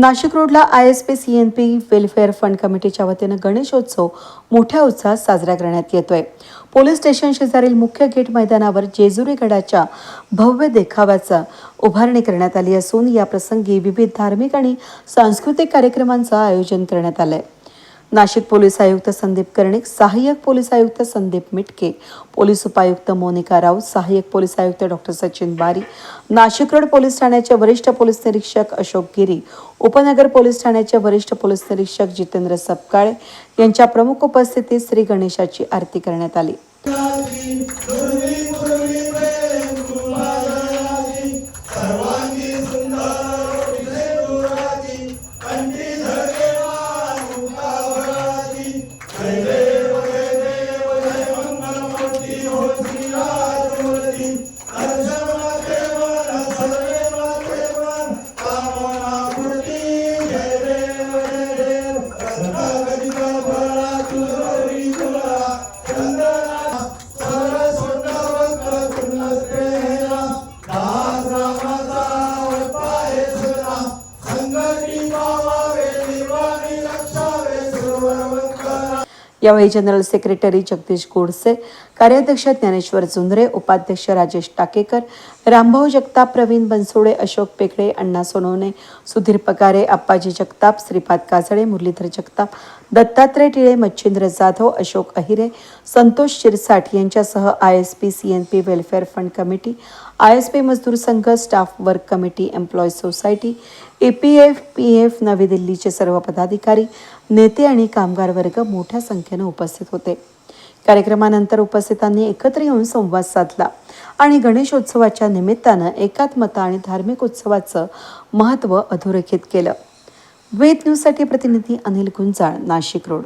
नाशिक रोडला I S P C N P welfare fund कमिटीच्या वतीनं गणेशोत्सव मोठ्या उत्साहात साजरा करण्यात येतोय. पोलीस स्टेशन शेजारील मुख्य गेट मैदानावर जेजुरी गडाच्या भव्य देखाव्याचा उभारणी करण्यात आली असून या प्रसंगी विविध धार्मिक आणि सांस्कृतिक कार्यक्रमांचं आयोजन करण्यात आलं आहे नाशिक पोलीस आयुक्त संदीप कर्णिक सहाय्यक पोलीस आयुक्त संदीप मिटके पोलीस उपायुक्त मोनिका राऊत सहाय्यक पोलीस आयुक्त डॉक्टर सचिन बारी नाशिक रोड पोलीस ठाण्याचे वरिष्ठ पोलीस निरीक्षक अशोक गिरी उपनगर पोलीस ठाण्याचे वरिष्ठ पोलीस निरीक्षक जितेंद्र सपकाळे यांच्या प्रमुख उपस्थितीत श्री गणेशाची आरती करण्यात आली. यावेळी जनरल सेक्रेटरी जगदीश गोडसे कार्याध्यक्ष ज्ञानेश्वर झुंझरे उपाध्यक्ष राजेश टाकेकर रामभाऊ जगताप प्रवीण बनसोडे अशोक पेकडे अण्णा सोनवणे सुधीर पकारे अप्पाजी जगताप श्रीपाद काजळे मुरलीधर जगताप दत्तात्रय टिळे मच्छिंद्र जाधव अशोक अहिरे संतोष शिरसाट यांच्यासह I S P C N P welfare fund committee I S P मजदूर संघ staff work committee employees society A P F P F नवी दिल्लीचे सर्व पदाधिकारी नेते आणि कामगार वर्ग मोठ्या संख्येनं उपस्थित होते. कार्यक्रमानंतर उपस्थितांनी एकत्र येऊन संवाद साधला. आणि गणेशोत्सवाच्या निमित्तानं एकात्मता आणि धार्मिक उत्सवाचं महत्त्व अधोरेखित केलं. वेद न्यूजसाठी प्रतिनिधी अनिल गुंजाळ नाशिक रोड.